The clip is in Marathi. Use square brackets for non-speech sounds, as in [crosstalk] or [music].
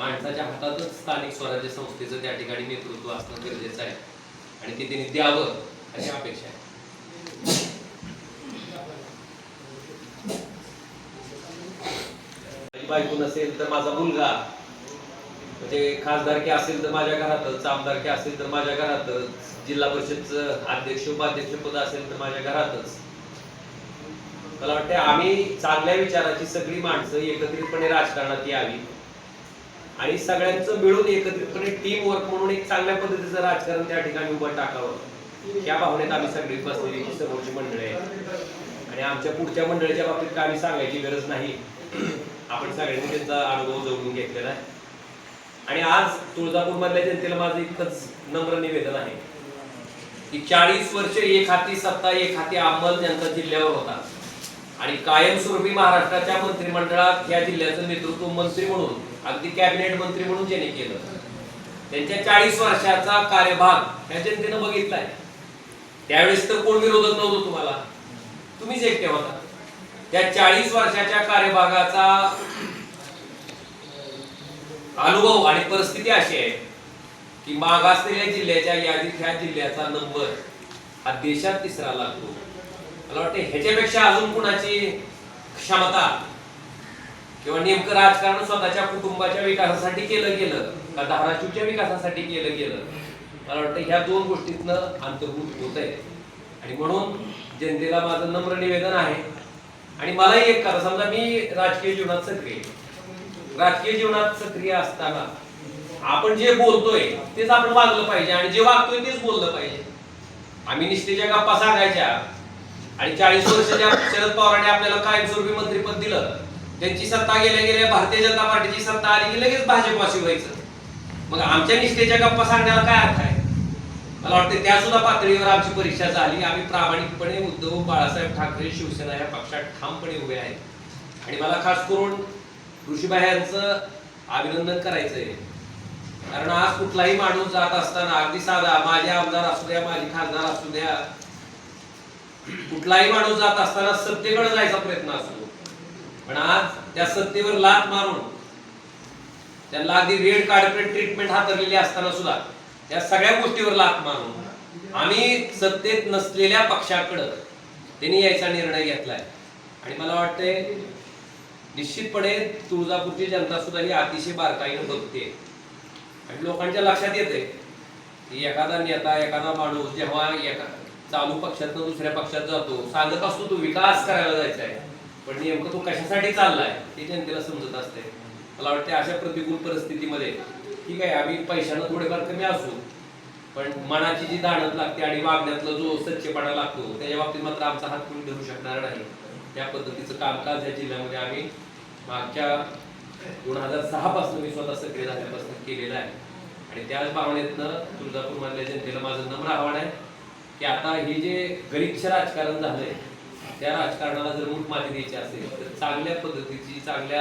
माणसाच्या हातातच स्थानिक स्वराज्य संस्थेचं त्या ठिकाणी नेतृत्व असणं गरजेचं आहे. आणि ते त्यांनी द्यावं अशी अपेक्षा आहे. बायको नसेल तर माझा मुलगा म्हणजे खासदारकी असेल तर माझ्या घरातच आमदारकी असेल तर माझ्या घरातच जिल्हा परिषदचं अध्यक्ष उपाध्यक्ष पद असेल तर माझ्या घरातच. मला वाटतं आम्ही चांगल्या विचाराची सगळी माणसं एकत्रितपणे राजकारणात यावी. आणि सगळ्यांचं मिळून एकत्रितपणे टीम वर्क म्हणून एक चांगल्या पद्धतीचं राजकारण त्या ठिकाणी उभं टाकावं. या भावनेत आम्ही सगळी बसलेली समोरची मंडळी आहे आणि आमच्या पुढच्या मंडळीच्या बाबतीत काही सांगायची गरज नाही. [clears throat] आपण सगळ्यांनी त्यांचा अनुभव जवळून घेतलेला आहे. आणि आज तुळजापूर मधल्या जनतेला माझं इतकंच नम्र निवेदन आहे की चाळीस वर्ष एक हाती सत्ता एक हाती अंमल यांचा जिल्ह्यावर होता. आणि कायमस्वरूपी महाराष्ट्राच्या मंत्रिमंडळात या जिल्ह्याचं नेतृत्व मंत्री म्हणून अगदी कॅबिनेट मंत्री म्हणून ज्याने केलं. त्यांच्या चाळीस वर्षाचा कार्यभाग ह्या जनतेनं बघितलाय. त्यावेळेस तर कोण विरोधक नव्हतं तुम्हाला? तुम्हीच एकटे होता. त्या चाळीस वर्षाच्या कार्यभागाचा अनुभव आणि परिस्थिती अशी आहे की मागासलेल्या जिल्ह्याच्या यादीत ह्या जिल्ह्याचा नंबर हा देशात तिसरा लागतो. मला वाटते ह्याच्यापेक्षा अजून कुणाची क्षमता किंवा नेमकं राजकारण स्वतःच्या कुटुंबाच्या विकासासाठी केलं गेलं का धाराशिवच्या विकासासाठी केलं गेलं? मला वाटतं ह्या दोन गोष्टीतनं अंतर्भूत होत आहे. आणि म्हणून जनतेला माझं नम्र निवेदन आहे. आणि मलाही एक करा समजा मी राजकीय जीवनात सक्रिय राजकीय जीवनात सक्रिय असताना आपण जे बोलतोय तेच आपण वागलं पाहिजे आणि जे वागतोय तेच बोललं पाहिजे. आम्ही निष्ठेच्या गप्पा सांगायच्या. आणि चाळीस वर्षाच्या शरद पवारांनी आपल्याला कायमस्वरूपी मंत्रीपद दिलं. त्यांची सत्ता गेल्या गेल्या भारतीय जनता पार्टीची सत्ता आली की लगेच भाजपाशी व्हायचं मग आमच्या निष्ठेच्या गप्पा सांगण्याला काय अर्थ आहे? मला वाटते त्या सुद्धा पातळीवर आमची परीक्षा झाली. आम्ही प्रामाणिकपणे उद्धव बाळासाहेब ठाकरे शिवसेना या पक्षात ठामपणे उभे आहेत. आणि मला खास करून ऋषीबाई यांचं अभिनंदन करायचंय. कारण आज कुठलाही माणूस जात असताना अगदी साधा माझे आमदार असू द्या माझे खासदार असू द्या कुठलाही माणूस जात असताना सत्तेकडे जायचा प्रयत्न असतो. पण आज त्या सत्तेवर लात मारून त्यांना अगदी रेड कार्पेट ट्रीटमेंट हातरलेली असताना सुद्धा त्या सगळ्या गोष्टीवर लात मारून आम्ही सत्तेत नसलेल्या पक्षाकडं त्यांनी यायचा निर्णय घेतलाय. आणि मला वाटतंय निश्चितपणे तुळजापूरची जनता सुद्धा ही अतिशय बारकाईनं बघते. आणि लोकांच्या लक्षात येते की एखादा नेता एखादा माणूस जेव्हा एका चालू पक्षातनं दुसऱ्या पक्षात जातो सांगत असतो तो विकास करायला जायचा आहे पण नेमकं तो कशासाठी चाललाय हे जनतेला समजत असते मला वाटते अशा प्रतिकूल परिस्थितीमध्ये ठीक आहे आम्ही पैशानं थोडेफार कमी असू पण मनाची जी दाणत लागते आणि वागण्यातला जो सच्चेपणा लागतो त्याच्या बाबतीत मात्र आमचा हात कोणी धरू शकणार नाही. त्या पद्धतीचं कामकाज या जिल्ह्यामध्ये आम्ही मागच्या दोन हजार सहा पासून मी स्वतः सक्रिय झाल्यापासून केलेलं आहे. आणि त्याच भावनेतनं तुळजापूर मधल्या जनतेला माझं नम्र आव्हान आहे की आता हे जे गरीबचं राजकारण झालंय त्या राजकारणाला जर मूठ माती द्यायची असेल तर चांगल्या पद्धतीची चांगल्या